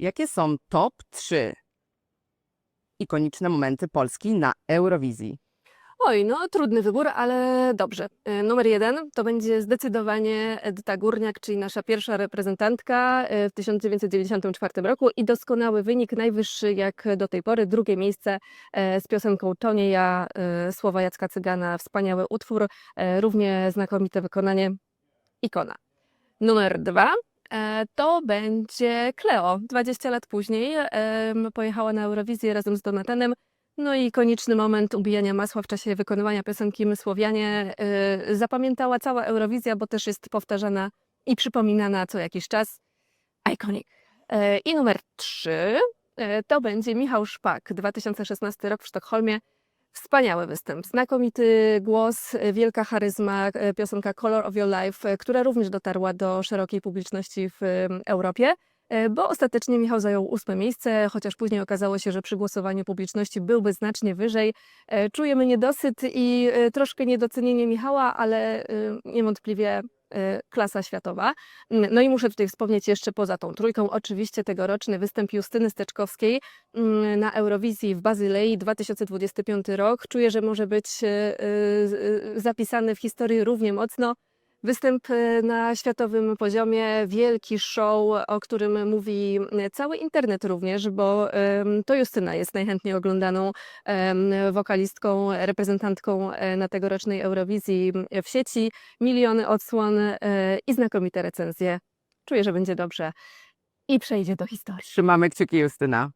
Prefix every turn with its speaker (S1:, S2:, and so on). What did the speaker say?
S1: Jakie są top 3 ikoniczne momenty Polski na Eurowizji?
S2: Oj, no trudny wybór, ale dobrze. E, Numer jeden to będzie zdecydowanie Edyta Górniak, czyli nasza pierwsza reprezentantka e, w 1994 roku i doskonały wynik, najwyższy jak do tej pory, drugie miejsce e, z piosenką To nie ja, słowa Jacka Cygana, wspaniały utwór, równie znakomite wykonanie, ikona. Numer dwa to będzie Cleo. 20 lat później pojechała na Eurowizję razem z Donatanem. No i ikoniczny moment ubijania masła w czasie wykonywania piosenki My Słowianie y, zapamiętała cała Eurowizja, bo też jest powtarzana i przypominana co jakiś czas. Iconic. E, I numer trzy e, to będzie Michał Szpak, 2016 rok w Sztokholmie. Wspaniały występ, znakomity głos, e, wielka charyzma, e, piosenka Color of Your Life, e, która również dotarła do szerokiej publiczności w Europie. Bo ostatecznie Michał zajął ósme miejsce, chociaż później okazało się, że przy głosowaniu publiczności byłby znacznie wyżej. Czujemy niedosyt i troszkę niedocenienie Michała, ale niewątpliwie klasa światowa. Mm, No i muszę tutaj wspomnieć jeszcze poza tą trójką, oczywiście tegoroczny występ Justyny Steczkowskiej mm, na Eurowizji w Bazylei 2025 rok. Czuję, że może być e, e, zapisany w historii równie mocno. Występ e, na światowym poziomie, wielki show, o którym mówi e, cały internet również, bo to Justyna jest najchętniej oglądaną wokalistką, reprezentantką e, na tegorocznej Eurowizji w sieci. Miliony odsłon i znakomite recenzje. Czuję, że będzie dobrze i przejdzie do historii.
S1: Trzymamy kciuki, Justyna.